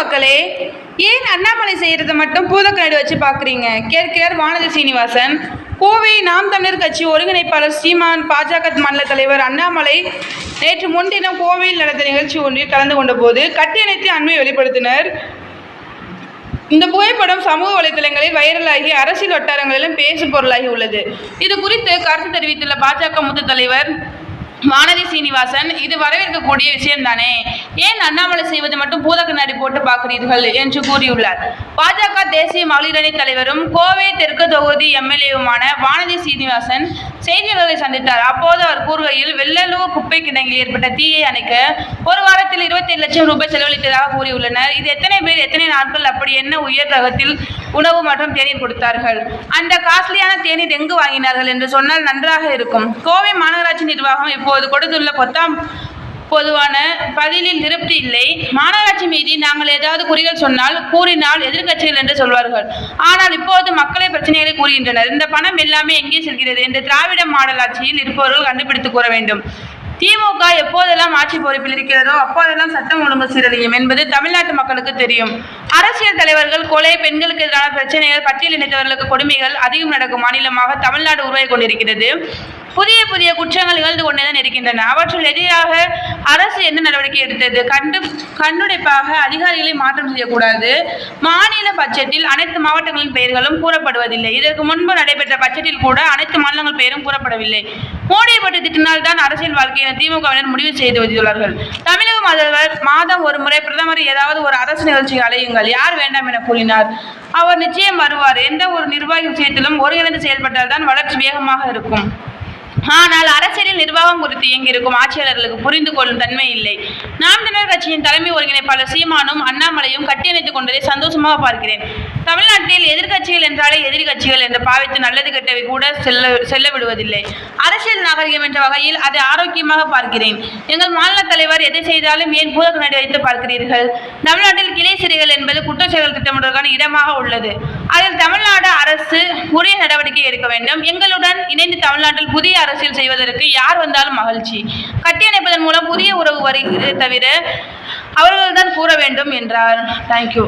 மக்களே ஏன் அண்ணாமலை செய்கிறத மட்டும் பூதக்கண்ணாடி வச்சு பார்க்குறீங்க? கேட்கிறார் வானதி சீனிவாசன். கோவை நாம் தமிழர் கட்சி ஒருங்கிணைப்பாளர் ஸ்ரீமான் பாஜக மாநில தலைவர் அண்ணாமலை நேற்று முன்தினம் கோவையில் நடந்த நிகழ்ச்சி ஒன்றில் கலந்து கொண்டபோது கட்டியணைத்து அண்மை வெளிப்படுத்தினர். இந்த புகைப்படம் சமூக வலைதளங்களில் வைரலாகி அரசியல் வட்டாரங்களிலும் பேசு பொருளாகி உள்ளது. இது குறித்து கருத்து தெரிவித்துள்ள பாஜக மூத்த தலைவர் வானதி சீனிவாசன் இது வரவேற்கக்கூடிய விஷயம்தானே? ஏன் அண்ணாமலை செய்வது மட்டும் பூத கண்ணாடி போட்டு பார்க்கிறீர்கள் என்று கூறியுள்ளார். பாஜக தேசிய மகளிர் அணி தலைவரும் கோவை தெற்கு தொகுதி எம்எல்ஏவுமான வானதி சீனிவாசன் செய்தியாளர்களை சந்தித்தார். அப்போது அவர் கூறுகையில் வெள்ளலூர் குப்பை கிடங்கில் ஏற்பட்ட தீயை அணைக்க ஒரு வாரத்தில் இருபத்தி லட்சம் ரூபாய் செலவழித்ததாக கூறியுள்ளனர். இது எத்தனை பேர் எத்தனை நாட்கள் அப்படி என்ன உயர் ரகத்தில் உணவு மற்றும் தேநீர் கொடுத்தார்கள்? அந்த காஸ்ட்லியான தேநீர் எங்கு வாங்கினார்கள் என்று சொன்னால் நன்றாக இருக்கும். கோவை மாநகராட்சி நிர்வாகம் இப்போது கொடுத்துள்ள பொத்தாம் பொதுவான பதிலில் திருப்தி இல்லை. மாநகராட்சி மீது நாங்கள் ஏதாவது குறிகள் சொன்னால் கூறினால் எதிர்க்கட்சிகள் என்று சொல்வார்கள். ஆனால் இப்போது மக்களை பிரச்சனைகளை கூறுகின்றனர். இந்த பணம் எல்லாமே எங்கே செல்கிறது என்று திராவிட மாடல் ஆட்சியில் இருப்பவர்கள் கண்டுபிடித்து கூற வேண்டும். திமுக எப்போதெல்லாம் ஆட்சி பொறுப்பில் இருக்கிறதோ அப்போதெல்லாம் சட்டம் ஒழுங்கு சீரழியும் என்பது தமிழ்நாட்டு மக்களுக்கு தெரியும். அரசியல் தலைவர்கள் கொலை பெண்களுக்கு எதிரான பிரச்சனைகள் பட்டியல் இணைத்தவர்களுக்கு கொடுமைகள் அதிகம் நடக்கும் மாநிலமாக தமிழ்நாடு உருவாகி கொண்டிருக்கிறது. புதிய புதிய குற்றங்கள் நிகழ்ந்து கொண்டேதான் இருக்கின்றன. அவற்றில் எதிராக அரசு என்ன நடவடிக்கை எடுத்தது? கண்டு கண்டுடைப்பாக அதிகாரிகளை மாற்றம் செய்யக்கூடாது. மாநில பட்ஜெட்டில் அனைத்து மாவட்டங்களின் பெயர்களும் கூறப்படுவதில்லை. இதற்கு முன்பு நடைபெற்ற பட்ஜெட்டில் கூட அனைத்து மாநிலங்கள் பெயரும் கூறப்படவில்லை. மோடியை பற்றி திட்டினால் தான் அரசியல் வாழ்க்கை திமுகவினர் முடிவு செய்து வைத்துள்ளார்கள். தமிழக முதல்வர் மாதம் ஒரு முறை பிரதமர் ஏதாவது ஒரு அரசு நிகழ்ச்சியை அழையுங்கள். யார் வேண்டாம் என கூறினார். அவர் நிச்சயம் வருவார். எந்த ஒரு நிர்வாகி விஷயத்திலும் ஒருங்கிணைந்து செயல்பட்டால் தான் வளர்ச்சி வேகமாக இருக்கும். ஆனால் அரசியலில் நிர்வாகம் குறித்து இயங்கியிருக்கும் ஆட்சியாளர்களுக்கு புரிந்து கொள்ளும் தன்மை இல்லை. நாம் தமிழர் கட்சியின் தலைமை ஒருங்கிணைப்பாளர் சீமானும் அண்ணாமலையும் கட்டியணைத்துக் கொண்டதை சந்தோஷமாக பார்க்கிறேன். தமிழ்நாட்டில் எதிர்க்கட்சிகள் என்றாலே எதிர்கட்சிகள் என்ற என்று பாவித்து நல்லது கெட்டவை கூட செல்ல செல்ல விடுவதில்லை. அரசியல் நாகரிகம் என்ற வகையில் அதை ஆரோக்கியமாக பார்க்கிறேன். எங்கள் மாநில தலைவர் எதை செய்தாலும் ஏன் பூத கண்ணாடி வைத்து பார்க்கிறீர்கள்? தமிழ்நாட்டில் கிளை சிறைகள் என்பது குற்றச்செயல்கள் திட்டமிடுவதற்கான இடமாக உள்ளது. அதில் தமிழ்நாடு அரசு உரிய நடவடிக்கை எடுக்க வேண்டும். எங்களுடன் இணைந்து தமிழ்நாட்டில் புதிய அரசியல் செய்வதற்கு யார் வந்தாலும் மகிழ்ச்சி. கட்டியணைப்பதன் மூலம் புதிய உறவு வருகிறது தவிர அவர்கள்தான் கூற வேண்டும் என்றார். தேங்க்யூ